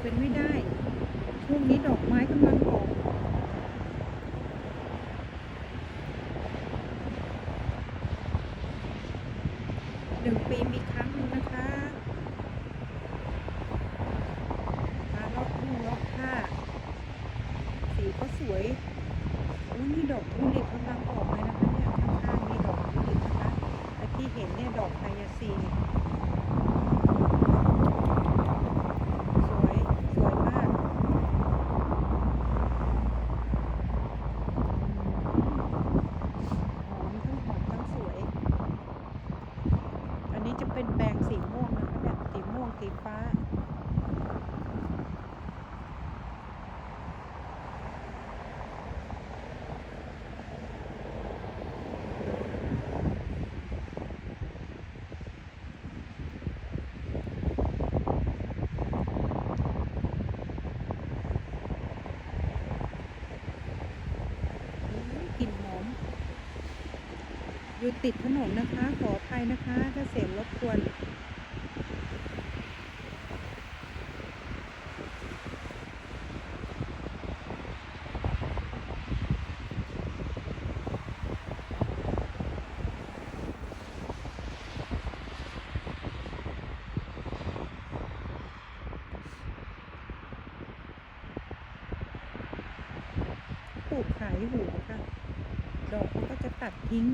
เป็นไม่ได้ช่วงนี้ดอกไม้กำลังออกหนึ่งปีมีครั้งหนึ่งนะคะมาลอกทุ่งลอกผ้า สีก็สวยอุ้ยนี่ดอกทุลิปกำลังออกเลยนะคะเนี่ยข้างๆมีดอกทุลิปนะคะและที่เห็นเนี่ยดอกไฮยาซีนสวย สวยมาก หอมทั้งหอมทั้งสวย อันนี้จะ เป็นแปลงสีม่วงนะคะแบบสีม่วงสีฟ้า กลิ่นหอม อยู่ติดถนนนะคะ ขออภัยนะคะ ถ้าเสียงรบกวนปลูกขายหูค่ะดอก จะตัดทิ้ง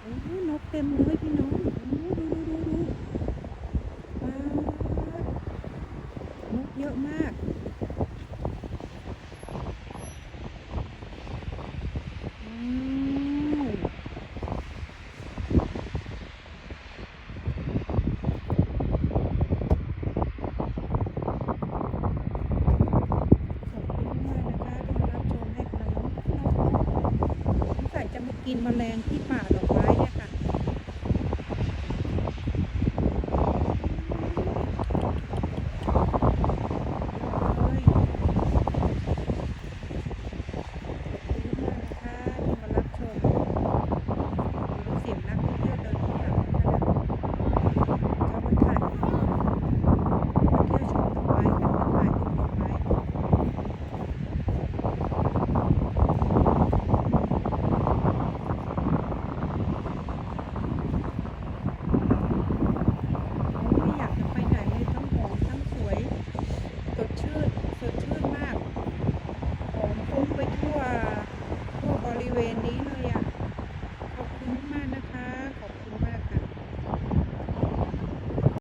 โอ้นกเต็มเลยพี่น้องดูดูดูดูว้าวนกเยอะมาก อืมขอบคุณมากนะคะที่มารับชมให้ กินแมลงที่ป่าดอกไม้